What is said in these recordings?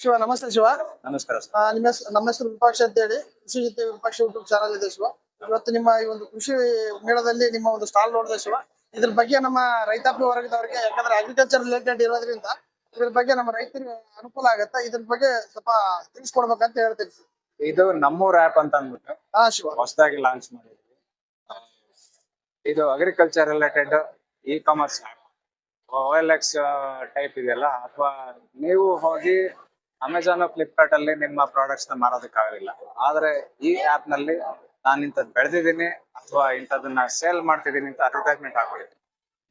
ಶಿವ ನಮಸ್ತೆ ಶಿವ. ನಮಸ್ಕಾರ ನಿಮ್ಮ ನಮ್ಮ ಹೆಸರು ವಿಪಕ್ಷ ಅಂತ ಹೇಳಿ ಕೃಷಿ ಜೊತೆ ವಿಪಕ್ಷ ಯೂಟ್ಯೂಬ್ ಚಾನಲ್ ಇದೆ ಶಿವ. ಇವತ್ತು ನಿಮ್ಮ ಈ ಒಂದು ಕೃಷಿ ಮೇಳದಲ್ಲಿ ನಿಮ್ಮ ಒಂದು ಸ್ಟಾಲ್ ನೋಡಿದೆ ಶಿವ. ಇದ್ರ ಬಗ್ಗೆ ನಮ್ಮ ರೈತಾಪಿ ವರ್ಗದವರಿಗೆ ಯಾಕಂದ್ರೆ ಅಗ್ರಿಕಲ್ಚರ್ ರಿಲೇಟೆಡ್ ಇರೋದ್ರಿಂದ ಇದ್ರ ಬಗ್ಗೆ ನಮ್ಮ ರೈತರಿಗೆ ಅನುಕೂಲ ಆಗತ್ತೆ? ಇದ್ರ ಬಗ್ಗೆ ಸ್ವಲ್ಪ ತಿಳಿಸ್ಕೊಡ್ಬೇಕಂತ ಹೇಳ್ತೀನಿ ಇದು ನಮ್ಮೂರ್ ಆಪ್ ಅಂತ ಅಂದ್ಬಿಟ್ಟು ಹಾ ಶಿವ. ಹೊಸದಾಗಿ ಲಾಂಚ್ ಮಾಡಿದ್ವಿ. ಇದು agriculture related e commerce app O L X type ಇದೆಯಲ್ಲ ಅಥವಾ ನೀವು ಹೋಗಿ ಅಮೆಝಾನ್ ಫ್ಲಿಪ್ಕಾರ್ಟ್ ಅಲ್ಲಿ ನಿಮ್ಮ ಪ್ರಾಡಕ್ಟ್ಸ್ನ ಮಾರೋದಕ್ಕಾಗಲಿಲ್ಲ. ಆದ್ರೆ ಈ ಆಪ್ನಲ್ಲಿ ನಾನು ಇಂಥದ್ದು ಬೆಳೆದಿದ್ದೀನಿ ಅಥವಾ ಇಂಥದನ್ನ ಸೇಲ್ ಮಾಡ್ತಿದ್ದೀನಿ ಅಂತ ಅಡ್ವರ್ಟೈಸ್ಮೆಂಟ್ ಹಾಕೊಳ್ಳಿ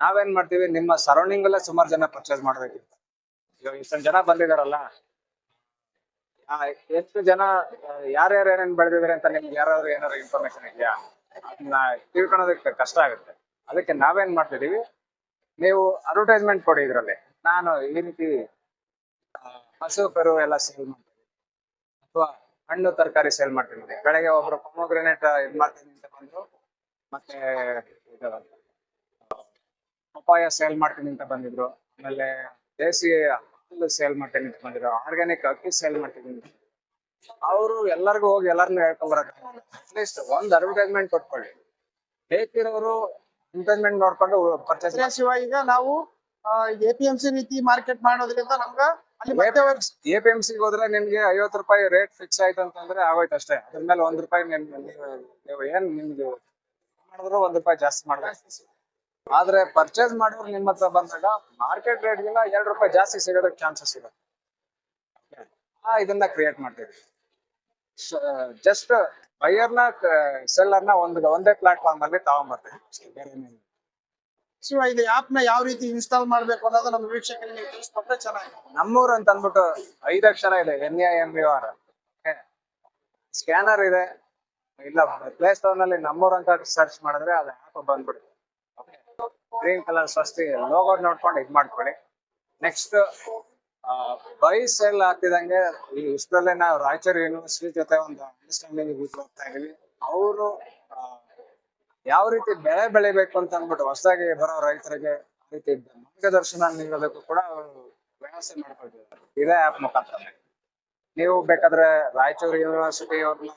ನಾವೇನ್ ಮಾಡ್ತೀವಿ? ನಿಮ್ಮ ಸರೌಂಡಿಂಗ್ ಅಲ್ಲೇ ಸುಮಾರು ಜನ ಪರ್ಚೇಸ್ ಮಾಡೋದಕ್ಕಿಂತ. ಇವಾಗ ಇಷ್ಟೊಂದು ಜನ ಬಂದಿದಾರಲ್ಲ. ಎಷ್ಟು ಜನ ಯಾರ್ಯಾರು ಏನೇನ್ ಬೆಳೆದಿದ್ದಾರೆ ಅಂತ ನಿಮ್ಗೆ ಯಾರಾದ್ರೂ ಏನಾದ್ರು ಇನ್ಫಾರ್ಮೇಶನ್ ಇದೆಯಾ? ಅದನ್ನ ತಿಳ್ಕೊಳೋದಕ್ಕೆ ಕಷ್ಟ ಆಗುತ್ತೆ. ಅದಕ್ಕೆ ನಾವೇನ್ ಮಾಡ್ತಿದೀವಿ? ನೀವು ಅಡ್ವರ್ಟೈಸ್ಮೆಂಟ್ ಕೊಡಿ ಇದ್ರಲ್ಲಿ. ನಾನು ಈ ರೀತಿ ಹಸು, ಕರು ಎಲ್ಲ ಸೇಲ್ ಮಾಡ್ತೀವಿ ಅಥವಾ ಹಣ್ಣು, ತರಕಾರಿ ಸೇಲ್ ಮಾಡ್ತೀವಿ ಬೆಳಗ್ಗೆ ಒಬ್ರು ಪೊಮೋಗ್ರೆನೇಟ್ ಇದ್ ಮಾಡ್ತೀನಿ ಅಂತ ಬಂದ್ರು, ಮತ್ತೆ ಇದು, ಪಪ್ಪಾಯ ಸೇಲ್ ಮಾಡ್ತೀನಿ ಅಂತ ಬಂದಿದ್ರು. ಆಮೇಲೆ ದೇಸಿ ಹಾಲು ಸೇಲ್ ಮಾಡ್ತೀನಿ ಅಂತ ಬಂದಿದ್ರು. ಆರ್ಗ್ಯಾನಿಕ್ ಅಕ್ಕಿ ಸೇಲ್ ಮಾಡ್ತೀನಿ ಅವರು ಎಲ್ಲರಿಗೂ ಹೋಗಿ ಎಲ್ಲರನ್ನೂ ಹೇಳ್ಕೊಂಬರಕ ಅಟ್ಲೀಸ್ಟ್ ಒಂದ್ ಅಡ್ವರ್ಟೈಸ್ಮೆಂಟ್ ಕೊಟ್ಕೊಳ್ಳಿ. ಬೇಕಿರೋರು ಅಡ್ವರ್ಟೈಸ್ಮೆಂಟ್ ನೋಡ್ಕೊಂಡು ಪರ್ಚೇಸ್ ಈಗ ನಾವು ಎ ಪಿ ಎಂ ಸಿ ರೀತಿ ಮಾರ್ಕೆಟ್ ಮಾಡೋದ್ರಿಂದ ನಮ್ಗ ಅಲ್ಲಿ ಮತ್ತೆ ಎ ಪಿ ಎಂ ಸಿ ಹೋದ್ರೆ ನಿಮ್ಗೆ ಐವತ್ತು ರೂಪಾಯಿ ರೇಟ್ ಫಿಕ್ಸ್ ಆಯ್ತು ಅಂತಂದ್ರೆ ಆಗೋಯ್ತು ಅಷ್ಟೇ. ಅದ್ರ ಮೇಲೆ ಒಂದ್ ರೂಪಾಯಿ ನಿಮ್ ನೀವು ನೀವು ಏನ್ ನಿಮ್ಗೆ ಮಾಡಿದ್ರು ಒಂದ್ ರೂಪಾಯಿ ಜಾಸ್ತಿ ಮಾಡ್ಬೇಕು. ಆದ್ರೆ ಪರ್ಚೇಸ್ ಮಾಡೋರು ನಿಮ್ಮ ಹತ್ರ ಬಂದಾಗ ಮಾರ್ಕೆಟ್ ರೇಟ್ಗಿಂತ ಎರಡು ರೂಪಾಯಿ ಜಾಸ್ತಿ ಸಿಗೋದಕ್ಕೆ ಚಾನ್ಸಸ್ ಇರುತ್ತೆ ಆ ಇದನ್ನ ಕ್ರಿಯೇಟ್ ಮಾಡ್ತೀವಿ. ಜಸ್ಟ್ ಬೈಯರ್ನ ಸೆಲ್ಲರ್ನ ಒಂದು ಒಂದೇ ಪ್ಲಾಟ್ಫಾರ್ಮ್ ಅಲ್ಲಿ ತಗೊಂಡ್ಬರ್ತೀವಿ ಬೇರೆ ಶಿವ ಇದು ಆಪ್ನ ಯಾವ ರೀತಿ ಇನ್ಸ್ಟಾಲ್ ಮಾಡ್ಬೇಕು ಅನ್ನೋದು ನಮ್ಮ ವೀಕ್ಷಕರಿಗೆ ನೀವು ತಿಳಿಸ್ಕೊಟ್ರೆ ಚೆನ್ನಾಗಿ ನಮ್ಮೂರ್ ಅಂತ ಅಂದ್ಬಿಟ್ಟು ಐದು ಅಕ್ಷರ ಇದೆ N A M U R scanner ಇದೆ. ಇಲ್ಲ ಪ್ಲೇ ಸ್ಟೋರ್ನಲ್ಲಿ ನಮ್ಮೂರ್ ಅಂತ ಸರ್ಚ್ ಮಾಡಿದ್ರೆ ಅದು ಆಪ್ ಬಂದ್ಬಿಡುತ್ತೆ. ಗ್ರೀನ್ ಕಲರ್ ಸ್ವಸ್ತಿ ಲೋಗೋ ನೋಡ್ಕೊಂಡು ಇದ್ ಮಾಡ್ಕೊಳ್ಳಿ. ನೆಕ್ಸ್ಟ್ ಬೈ ಸೆಲ್ ಆಗ್ತಿದಂಗೆ ಈ ಇಷ್ಟರಲ್ಲೇ ನಾವು ರಾಯಚೂರು ಯೂನಿವರ್ಸಿಟಿ ಜೊತೆ ಒಂದು ಅಂಡರ್ಸ್ಟ್ಯಾಂಡಿಂಗ್ ಹೋಗ್ತಾ ಇದೀವಿ ಅವರು ಯಾವ ರೀತಿ ಬೆಳೆ ಬೆಳಿಬೇಕು ಅಂತ ಅಂದ್ಬಿಟ್ಟು ಹೊಸದಾಗಿ ಬರೋ ರೈತರಿಗೆ ರೀತಿ ಮಾರ್ಗದರ್ಶನ ನೀಡೋದಕ್ಕೂ ಕೂಡ ಅವರು ವ್ಯವಸ್ಥೆ ಮಾಡ್ಕೊಳ್ತಿದ್ದಾರೆ ಇದೇ ಆಪ್ ಮುಖಾಂತರ. ನೀವು ಬೇಕಾದ್ರೆ ರಾಯಚೂರು ಯೂನಿವರ್ಸಿಟಿ ಅವ್ರನ್ನ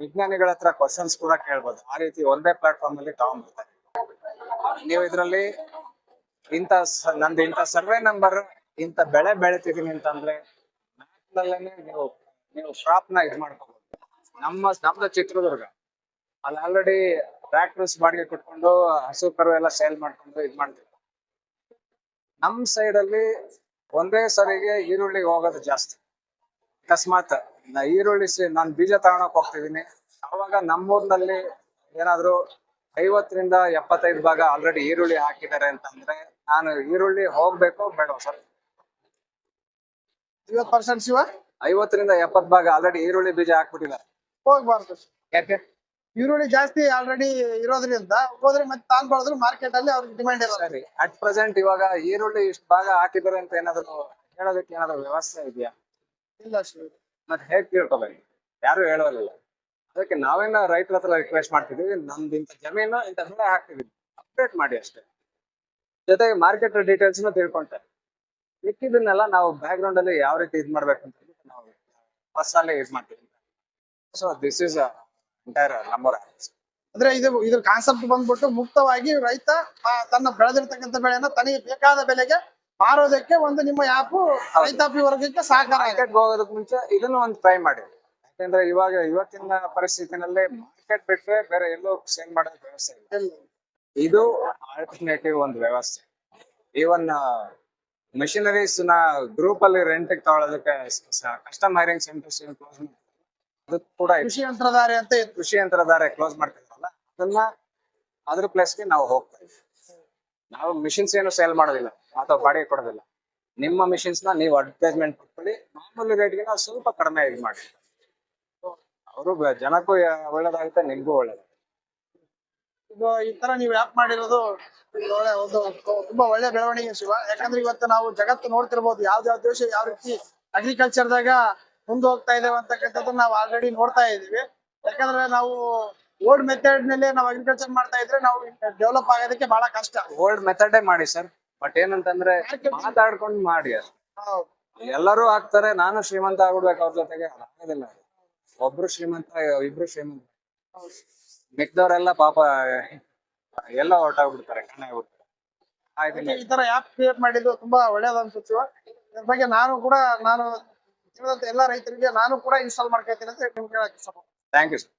ವಿಜ್ಞಾನಿಗಳ ಹತ್ರ ಕ್ವಶನ್ಸ್ ಕೂಡ ಕೇಳ್ಬೋದು. ಆ ರೀತಿ ಒಂದೇ ಪ್ಲಾಟ್ಫಾರ್ಮ್ ಅಲ್ಲಿ ತಗೊಂಡ್ಬರ್ತಾರೆ. ನೀವು ಇದರಲ್ಲಿ ಇಂತ ನಂದು ಇಂಥ ಸರ್ವೆ ನಂಬರ್ ಇಂಥ ಬೆಳೆ ಬೆಳಿತಿದೀನಿ ಅಂತಂದ್ರೆ ನೀವು ನೀವು ಕ್ರಾಪ್ನ ಇದ್ ಮಾಡ್ಕೋಬಹುದು ನಮ್ಮ ನಮ್ದು ಚಿತ್ರದುರ್ಗ. ಅಲ್ಲಿ ಆಲ್ರೆಡಿ ಟ್ರ್ಯಾಕ್ಟರ್ಸ್ ಬಾಡಿಗೆ ಕೊಟ್ಕೊಂಡು ಹಸು ಕರು ಎಲ್ಲ ಸೇಲ್ ಮಾಡ್ಕೊಂಡು ಇದು ಮಾಡ್ತೀವಿ. ನಮ್ ಸೈಡ್ ಅಲ್ಲಿ ಒಂದೇ ಸರಿಗೆ ಈರುಳ್ಳಿಗೆ ಹೋಗೋದು ಜಾಸ್ತಿ. ಅಕಸ್ಮಾತ್ ನಾ ಈರುಳ್ಳಿ ಸಿ- ನಾನ್ ಬೀಜ ತಗೊಳಕ್ ಹೋಗ್ತಿದೀನಿ. ಅವಾಗ ನಮ್ಮೂರ್ನಲ್ಲಿ ಏನಾದ್ರು ಐವತ್ತರಿಂದ ಎಪ್ಪತ್ತೈದು ಭಾಗ ಆಲ್ರೆಡಿ ಈರುಳ್ಳಿ ಹಾಕಿದ್ದಾರೆ ಅಂತಂದ್ರೆ ನಾನು ಈರುಳ್ಳಿ ಹೋಗ್ಬೇಕು ಬೇಡ ಸರ್? ಐವತ್ ಪರ್ಸೆಂಟ್ ಶಿವ? ಐವತ್ತರಿಂದ ಎಪ್ಪತ್ ಭಾಗ ಆಲ್ರೆಡಿ ಈರುಳ್ಳಿ ಬೀಜ ಹಾಕ್ಬಿಟ್ಟಿದ್ದಾರೆ. ಹೋಗ್ಬಾರ್ದು. ಯಾಕೆ? ಈರುಳ್ಳಿ ಜಾಸ್ತಿ ಆಲ್ರೆಡಿ ಇರೋದ್ರಿಂದ ಹೋದ್ರೆ ಮತ್ತೆ ತಾಂದ್ಬಾರ್ದು ಮಾರ್ಕೆಟ್ ಅಲ್ಲಿ ಅವ್ರಿಗೆ ಡಿಮ್ಯಾಂಡ್ ಇರೋದ್ರಿ ಅಟ್ ಪ್ರೆಸೆಂಟ್ ಇವಾಗ ಈರುಳ್ಳಿ ಇಷ್ಟು ಭಾಗ ಹಾಕಿದ್ದಾರೆ ಅಂತ ಏನಾದ್ರು ಹೇಳೋದಕ್ಕೆ ಏನಾದ್ರು ವ್ಯವಸ್ಥೆ ಇದೆಯಾ? ಇಲ್ಲ ಮತ್ತೆ ಹೇಗ್ ತಿಳ್ಕೊಬೇಕು ಯಾರು ಹೇಳೋದಿಲ್ಲ. ಅದಕ್ಕೆ ನಾವೇನ ರೈತರ ಹತ್ರ ರಿಕ್ವೆಸ್ಟ್ ಮಾಡ್ತಿದೀವಿ ನಮ್ದು ಇಂಥ ಜಮೀನು ಇಂಥ ಬೆಳೆ ಹಾಕ್ತಿದೀವಿ. ಅಪ್ಡೇಟ್ ಮಾಡಿ ಅಷ್ಟೇ. ಜೊತೆಗೆ ಮಾರ್ಕೆಟ್ ಡೀಟೇಲ್ಸ್ ತಿಳ್ಕೊಂತಾರೆ ಮಿಕ್ಕಿದನ್ನೆಲ್ಲ ನಾವು ಬ್ಯಾಕ್ ಗ್ರೌಂಡ್ ಅಲ್ಲಿ ಯಾವ ರೀತಿ ಇದ್ ಮಾಡ್ಬೇಕು ಅಂತ ನಾವು ಫಸ್ಟ್ ಅಲ್ಲೇ ಯೂಸ್ ಮಾಡ್ತೀವಿ. So this is entire number ಅಂದ್ರೆ ಇದು ಇದ್ರ ಕಾನ್ಸೆಪ್ಟ್ ಬಂದ್ಬಿಟ್ಟು ಮುಕ್ತವಾಗಿ ರೈತ ತನ್ನ ಬೆಳೆದಿರ್ತಕ್ಕಂಥ ಬೆಳೆಯನ್ನ ತನಗೆ ಬೇಕಾದ ಬೆಲೆಗೆ ಮಾರೋದಕ್ಕೆ ಒಂದು ನಿಮ್ಮ ಆಪ್ ರೈತಾಪಿ ವರ್ಗಕ್ಕೆ ಸಹಕಾರ ಮಾರ್ಕೆಟ್ ಹೋಗೋದಕ್ಕೆ ಮುಂಚೆ ಇದನ್ನು ಒಂದು ಟ್ರೈ ಮಾಡಿ. ಯಾಕಂದ್ರೆ ಇವಾಗ ಇವತ್ತಿನ ಪರಿಸ್ಥಿತಿನಲ್ಲಿ ಮಾರ್ಕೆಟ್ ಬಿಟ್ರೆ ಬೇರೆ ಎಲ್ಲೋ ಸೇಲ್ ಮಾಡೋ ವ್ಯವಸ್ಥೆ ಇಲ್ಲ. ಇದು ಆಲ್ಟರ್ನೇಟಿವ್ ಒಂದು ವ್ಯವಸ್ಥೆ. ಈವನ್ ಮೆಷಿನರೀಸ್ನ ಗ್ರೂಪ್ ಅಲ್ಲಿ ರೆಂಟ್ ತಗೊಳ್ಳೋದಕ್ಕೆ ಕಸ್ಟಮ್ ಹೈರಿಂಗ್ ಸೆಂಟರ್ಸ್ ಕ್ಲೋಸ್ ಕೂಡ. ಕೃಷಿ ಯಂತ್ರಧಾರೆ ಅಂತ ಇತ್ತು. ಕೃಷಿ ಯಂತ್ರಧಾರೆ ಕ್ಲೋಸ್ ಮಾಡ್ತಿದ್ರಲ್ಲ ಅದನ್ನ ಅದ್ರ ಪ್ಲೇಸ್ಗೆ ನಾವು ಹೋಗ್ತೀವಿ ನಾವು ಮಿಷಿನ್ಸ್ ಏನು ಸೇಲ್ ಮಾಡೋದಿಲ್ಲ ಅಥವಾ ಬಾಡಿಗೆ ಕೊಡೋದಿಲ್ಲ. ನಿಮ್ಮ ಮಿಷಿನ್ಸ್ನ ನೀವು ಅಡ್ವರ್ಟೈಸ್ಮೆಂಟ್ ಕೊಟ್ಕೊಳ್ಳಿ ಮಾಮೂಲಿ ನಾವು ಸ್ವಲ್ಪ ಕಡಿಮೆ ಇದು ಮಾಡಿ. ಅವರು ಜನಕ್ಕೂ ಯಾ- ಒಳ್ಳೇದಾಗುತ್ತೆ ನಿಮ್ಗೂ ಒಳ್ಳೇದಾಗುತ್ತೆ. ಇದು ಈ ತರ ನೀವು ಆಪ್ ಮಾಡಿರೋದು ಇದು ಒಳ್ಳೆ ಒಂದು ತುಂಬಾ ಒಳ್ಳೆ ಬೆಳವಣಿಗೆ ಶಿವ. ಯಾಕಂದ್ರೆ ಇವತ್ತು ನಾವು ಜಗತ್ತು ನೋಡ್ತಿರ್ಬೋದು ಯಾವ್ದು ಯಾವ ದೇಶ ಯಾವ ರೀತಿ ಅಗ್ರಿಕಲ್ಚರ್ ದಾಗ ಮುಂದೆ ಹೋಗ್ತಾ ಇದ್ದೇವೆ ಅಂತಕ್ಕಂಥದ್ದು ನಾವು ಆಲ್ರೆಡಿ ನೋಡ್ತಾ ಇದೀವಿ ಯಾಕಂದ್ರೆ ನಾವು ಓಲ್ಡ್ ಮೆಥಡ್ನಲ್ಲಿ ನಾವು ಅಗ್ರಿಕಲ್ಚರ್ ಮಾಡ್ತಾ ಇದ್ರೆ ನಾವು ಡೆವಲಪ್ ಆಗೋದಕ್ಕೆ ಬಹಳ ಕಷ್ಟ. ಓಲ್ಡ್ ಮೆಥಡೇ ಮಾಡಿ ಸರ್ ಬಟ್ ಏನಂತಂದ್ರೆ ಮಾತಾಡ್ಕೊಂಡು ಮಾಡಿ. ಎಲ್ಲರೂ ಆಗ್ತಾರೆ ನಾನು ಶ್ರೀಮಂತ ಆಗ್ಬಿಡ್ಬೇಕು ಅವ್ರ ಜೊತೆಗೆ. ಆಗೋದಿಲ್ಲ. ಒಬ್ರು ಶ್ರೀಮಂತ ಇಬ್ರು ಶ್ರೀಮಂತ. ಮಿಕ್ದವ್ರೆಲ್ಲ ಪಾಪ ಎಲ್ಲ ಹೊರಟಾಗ್ಬಿಡ್ತಾರೆ ಕಣ್ಣಾಗ್ಬಿಡ್ತಾರೆ ಈ ತರ ಆಪ್ ಕ್ರಿಯೇಟ್ ಮಾಡಿದ್ದು ತುಂಬಾ ಒಳ್ಳೇದು ಅನ್ಸುತ್ತೆ. ಇದ್ರ ಬಗ್ಗೆ ನಾನು ಕೂಡ ನಾನು ಎಲ್ಲಾ ರೈತರಿಗೆ ನಾನು ಕೂಡ ಇನ್ಸ್ಟಾಲ್ ಮಾಡ್ಕೊಳ್ತೀನಿ ಅಂತ ನಿಮ್ಗೆ ಹೇಳಕ್ ಥ್ಯಾಂಕ್ ಯು ಸರ್